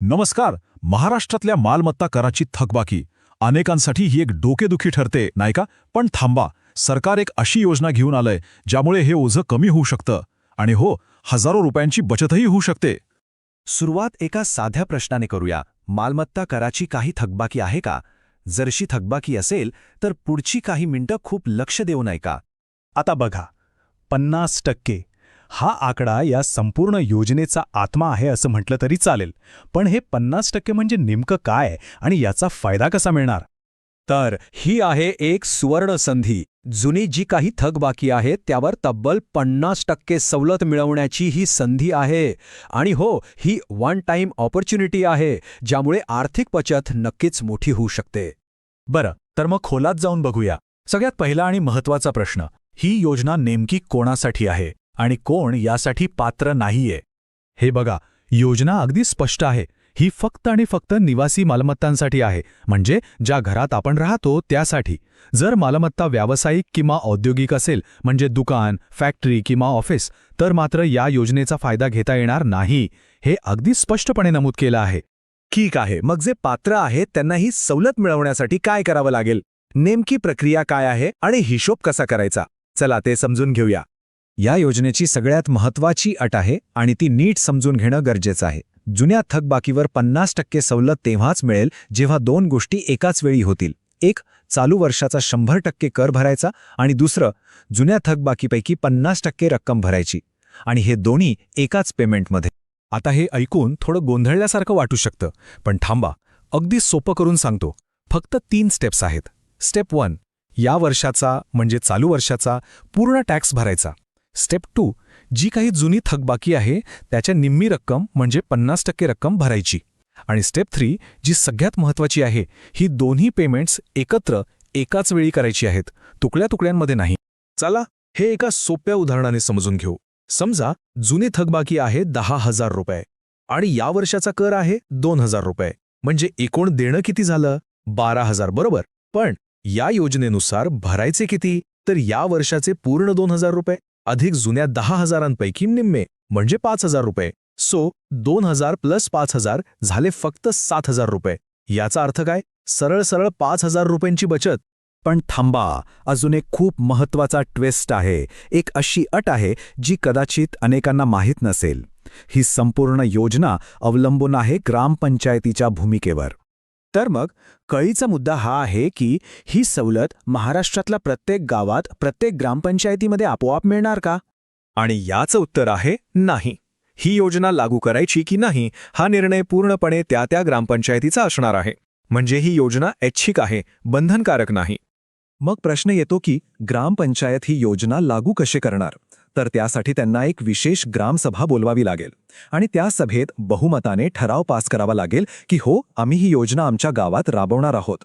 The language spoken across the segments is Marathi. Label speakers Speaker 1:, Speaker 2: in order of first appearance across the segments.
Speaker 1: नमस्कार महाराष्ट्रातल्या मालमत्ता कराची थकबाकी. अनेकांसाठी ही एक डोकेदुखी ठरते नाही का? पण थांबा सरकार एक अशी योजना घेऊन आलंय ज्यामुळे हे ओझं कमी होऊ शकतं. आणि हो हजारो रुपयांची बचतही होऊ शकते.
Speaker 2: सुरुवात एका साध्या प्रश्नाने करूया. मालमत्ता कराची काही थकबाकी आहे का? जरशी थकबाकी असेल तर पुढची काही मिनिटं खूप लक्ष देऊ नये का?
Speaker 3: आता बघा. पन्नास टक्के. हा आकडा या संपूर्ण योजनेचा आत्मा आहे असं म्हटलं तरी चालेल. पण हे पन्नास टक्के म्हणजे नेमकं काय आणि याचा फायदा कसा मिळणार?
Speaker 4: तर ही आहे एक सुवर्ण संधी. जुनी जी काही थकबाकी आहे त्यावर तब्बल पन्नास टक्के सवलत मिळवण्याची ही संधी आहे. आणि हो ही वन टाइम ऑपॉर्च्युनिटी आहे ज्यामुळे आर्थिक बचत नक्कीच मोठी होऊ शकते.
Speaker 3: बरं तर मग खोलात जाऊन बघूया. सगळ्यात पहिला आणि महत्त्वाचा प्रश्न ही योजना नेमकी कोणासाठी आहे? आणि कोण यासाठी पात्र नाहीये. हे बघा योजना अगदी स्पष्ट आहे. ही फक्त आणि फक्त निवासी मालमत्तांसाठी आहे. म्हणजे ज्या घरात आपण राहतो त्यासाठी. जर मालमत्ता व्यावसायिक किंवा औद्योगिक असेल म्हणजे दुकान फॅक्टरी किंवा ऑफिस तर मात्र या योजनेचा फायदा घेता येणार नाही. हे अगदी स्पष्टपणे नमूद केलं आहे.
Speaker 2: ठीक आहे मग जे पात्र आहेत त्यांना ही सवलत मिळवण्यासाठी काय करावं लागेल? नेमकी प्रक्रिया काय आहे आणि हिशोब कसा करायचा? चला ते समजून घेऊया. या योजनेची सगळ्यात महत्वाची अट आहे आणि ती नीट समजून घेणं गरजेचं आहे. जुन्या थकबाकीवर पन्नास टक्के सवलत तेव्हाच मिळेल जेव्हा दोन गोष्टी एकाच वेळी होतील. एक चालू वर्षाचा शंभर टक्के कर भरायचा आणि दुसरं जुन्या थकबाकीपैकी पन्नास टक्के रक्कम भरायची. आणि हे दोन्ही एकाच पेमेंटमध्ये.
Speaker 3: आता हे ऐकून थोडं गोंधळल्यासारखं वाटू शकतं पण थांबा अगदी सोपं करून सांगतो. फक्त तीन स्टेप्स आहेत. स्टेप वन या वर्षाचा म्हणजे चालू वर्षाचा पूर्ण टॅक्स भरायचा. स्टेप टू जी काही जुनी थकबाकी आहे त्याच्या निम्मी रक्कम म्हणजे पन्नास टक्के रक्कम भरायची. आणि स्टेप थ्री जी सगळ्यात महत्वाची आहे ही दोन्ही पेमेंट्स एकत्र एकाच वेळी करायची आहेत. तुकड्या तुकड्यांमध्ये नाही. चला हे एका सोप्या उदाहरणाने समजून घेऊ. समजा जुनी थकबाकी आहे दहा हजार रुपये. आणि या वर्षाचा कर आहे दोन हजार रुपये. म्हणजे एकूण देणं किती झालं? बारा हजार बरोबर. पण या योजनेनुसार भरायचे किती? तर या वर्षाचे पूर्ण दोन हजार रुपये. अधिक जुन्या दहा हजारांपैकी निम्मे म्हणजे पाच हजार रुपये. सो दोन हजार प्लस पाच हजार झाले फक्त सात हजार रुपये. याचा अर्थ काय? सरळ सरळ पाच हजार रुपयांची बचत.
Speaker 2: पण थांबा अजून एक खूप महत्त्वाचा ट्विस्ट आहे. एक अशी अट आहे जी कदाचित अनेकांना माहीत नसेल. ही संपूर्ण योजना अवलंबून आहे ग्रामपंचायतीच्या भूमिकेवर. तर मग कळीचा मुद्दा हा आहे की ही सवलत महाराष्ट्रातल्या प्रत्येक गावात प्रत्येक ग्रामपंचायतीमध्ये आपोआप मिळणार का? आणि याचं उत्तर आहे नाही. ही योजना लागू करायची की नाही हा निर्णय पूर्णपणे त्या त्या ग्रामपंचायतीचा असणार आहे. म्हणजे ही योजना ऐच्छिक आहे बंधनकारक नाही. मग प्रश्न येतो की ग्रामपंचायत ही योजना लागू कशी करणार? तर त्यासाठी त्यांना एक विशेष ग्रामसभा बोलवावी लागेल. आणि त्या सभेत बहुमताने ठराव पास करावा लागेल की हो आम्ही ही योजना आमच्या गावात राबवणार आहोत.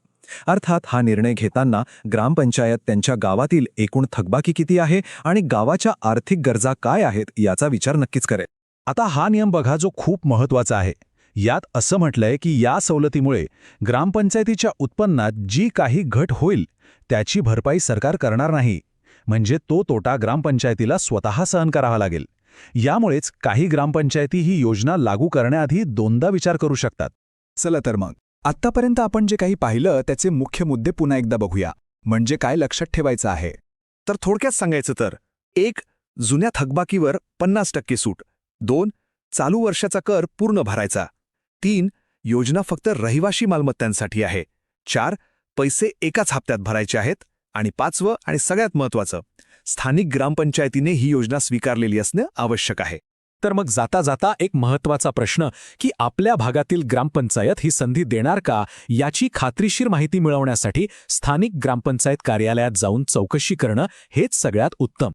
Speaker 2: अर्थात हा निर्णय घेताना ग्रामपंचायत त्यांच्या गावातील एकूण थकबाकी किती आहे आणि गावाच्या आर्थिक गरजा काय आहेत याचा विचार नक्कीच करेल.
Speaker 3: आता हा नियम बघा जो खूप महत्त्वाचा आहे. यात असं म्हटलंय की या सवलतीमुळे ग्रामपंचायतीच्या उत्पन्नात जी काही घट होईल त्याची भरपाई सरकार करणार नाही. म्हणजे तो तोटा ग्रामपंचायतीला स्वतः सहन करावा लागेल. यामुळेच काही ग्रामपंचायती ही योजना लागू करण्याआधी दोनदा विचार करू शकतात.
Speaker 5: चला तर मग. आत्तापर्यंत आपण जे काही पाहिलं त्याचे मुख्य मुद्दे पुन्हा एकदा बघूया. म्हणजे काय लक्षात ठेवायचं आहे?
Speaker 2: तर थोडक्यात सांगायचं तर एक जुन्या थकबाकीवर पन्नास टक्के सूट. दोन चालू वर्षाचा कर पूर्ण भरायचा. तीन योजना फक्त रहिवाशी मालमत्तांसाठी आहे. चार पैसे एकाच हप्त्यात भरायचे आहेत. आणि पाचवं आणि सगळ्यात महत्त्वाचं स्थानिक ग्रामपंचायतीने ही योजना स्वीकारलेली असणं आवश्यक आहे.
Speaker 3: तर मग जाता जाता एक महत्त्वाचा प्रश्न की आपल्या भागातील ग्रामपंचायत ही संधी देणार का याची खात्रीशीर माहिती मिळवण्यासाठी स्थानिक ग्रामपंचायत कार्यालयात जाऊन चौकशी करणं हेच सगळ्यात उत्तम.